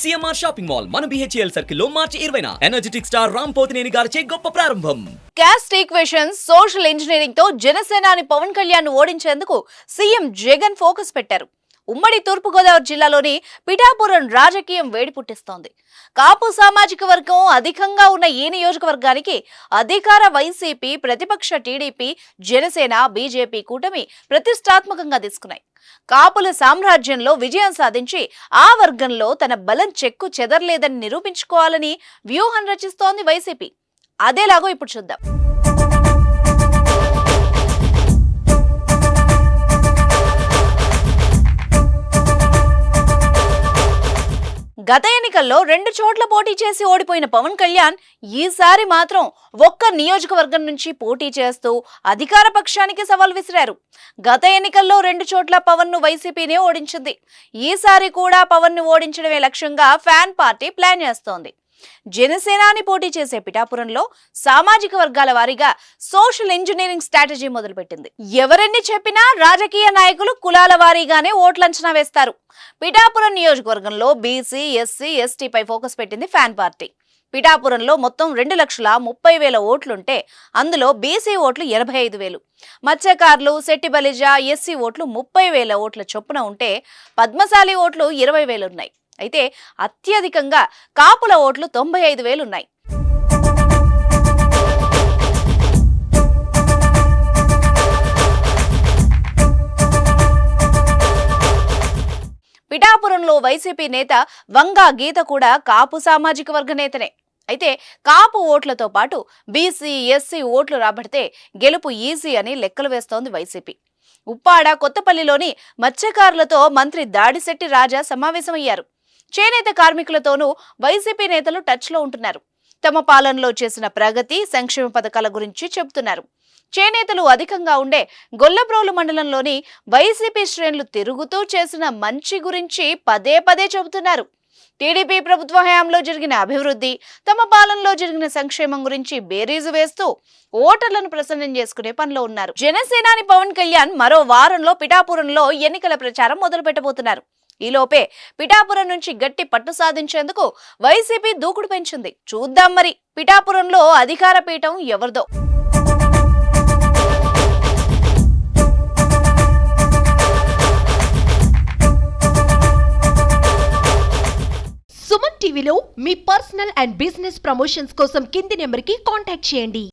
C M R shopping mall మన B H E L సర్కిల్లో మార్చి ఇరవైన. ఎనర్జెటిక్ స్టార్ రామ్ పోతినేని గారిచే గొప్ప ప్రారంభం. క్యాస్ట్ ఈక్వేషన్ సోషల్ ఇంజనీరింగ్తో జనసేనాని పవన్ కళ్యాణ్ ఓడించేందుకు సీఎం జగన్ ఫోకస్ పెట్టారు. ఉమ్మడి తూర్పుగోదావరి జిల్లాలోని పిఠాపురం రాజకీయం వేడి పుట్టిస్తోంది. కాపు సామాజిక వర్గం అధికంగా ఉన్న ఈ నియోజకవర్గానికి అధికార వైసీపీ ప్రతిపక్ష టీడీపీ జనసేన బీజేపీ కూటమి ప్రతిష్టాత్మకంగా తీసుకున్నాయి. కాపుల సామ్రాజ్యంలో విజయం సాధించి ఆ వర్గంలో తన బలం చెక్కు చెదరలేదని నిరూపించుకోవాలని వ్యూహం రచిస్తోంది వైసీపీ. అదేలాగో ఇప్పుడు చూద్దాం. గత ఎన్నికల్లో రెండు చోట్ల పోటీ చేసి ఓడిపోయిన పవన్ కళ్యాణ్ ఈసారి మాత్రం ఒక్క నియోజకవర్గం నుంచి పోటీ చేస్తూ అధికార పక్షానికి సవాల్ విసిరారు. గత ఎన్నికల్లో రెండు చోట్ల పవన్ను వైసీపీనే ఓడించింది. ఈసారి కూడా పవన్ను ఓడించడమే లక్ష్యంగా ఫ్యాన్ పార్టీ ప్లాన్ చేస్తోంది. జనసేనాని పోటీ చేసే పిఠాపురంలో సామాజిక వర్గాల వారీగా సోషల్ ఇంజనీరింగ్ స్ట్రాటజీ మొదలుపెట్టింది. ఎవరెన్ని చెప్పినా రాజకీయ నాయకులు కులాల వారీగానే ఓట్లు అంచనా వేస్తారు. పిఠాపురం నియోజకవర్గంలో బీసీ ఎస్సీ ఎస్టీపై ఫోకస్ పెట్టింది ఫ్యాన్ పార్టీ. పిఠాపురంలో మొత్తం రెండు లక్షల ముప్పై వేల ఓట్లుంటే అందులో బీసీ ఓట్లు ఎనభై ఐదు వేలు. మత్స్యకారులు శెట్టి బలిజ ఎస్సీ ఓట్లు ముప్పై వేల ఓట్ల చొప్పున ఉంటే పద్మశాలి ఓట్లు ఇరవై వేలున్నాయి. అయితే అత్యధికంగా కాపుల ఓట్లు తొంభై ఐదు వేలున్నాయి. పిఠాపురంలో వైసీపీ నేత వంగా గీత కూడా కాపు సామాజిక వర్గ నేతనే. అయితే కాపు ఓట్లతో పాటు బీసీ ఎస్సీ ఓట్లు రాబడితే గెలుపు ఈజీ అని లెక్కలు వేస్తోంది వైసీపీ. ఉప్పాడ కొత్తపల్లిలోని మత్స్యకారులతో మంత్రి దాడిశెట్టి రాజా సమావేశమయ్యారు. చేనేత కార్మికులతోనూ వైసీపీ నేతలు టచ్లో ఉంటున్నారు. తమ పాలనలో చేసిన ప్రగతి సంక్షేమ పథకాల గురించి చెబుతున్నారు. చేనేతలు అధికంగా ఉండే గొల్లప్రోలు మండలంలోని వైసీపీ శ్రేణులు తిరుగుతూ చేసిన మంచి గురించి పదే పదే చెబుతున్నారు. టీడీపీ ప్రభుత్వ హయాంలో జరిగిన అభివృద్ధి తమ పాలనలో జరిగిన సంక్షేమం గురించి బేరీజు వేస్తూ ఓటర్లను ప్రసన్నం చేసుకునే పనిలో ఉన్నారు. జనసేనాని పవన్ కళ్యాణ్ మరో వారంలో పిఠాపురంలో ఎన్నికల ప్రచారం మొదలు పెట్టబోతున్నారు ఈలోపే పిఠాపురం నుంచి గట్టి పట్టు సాధించేందుకు వైసీపీ దూకుడు పెంచింది. చూద్దాం మరి పిఠాపురంలో అధికార పీఠం ఎవరిదో. సుమన్ టీవీలో మీ పర్సనల్ అండ్ బిజినెస్ ప్రమోషన్స్ కోసం కింది నెంబర్కి కాంటాక్ట్ చేయండి.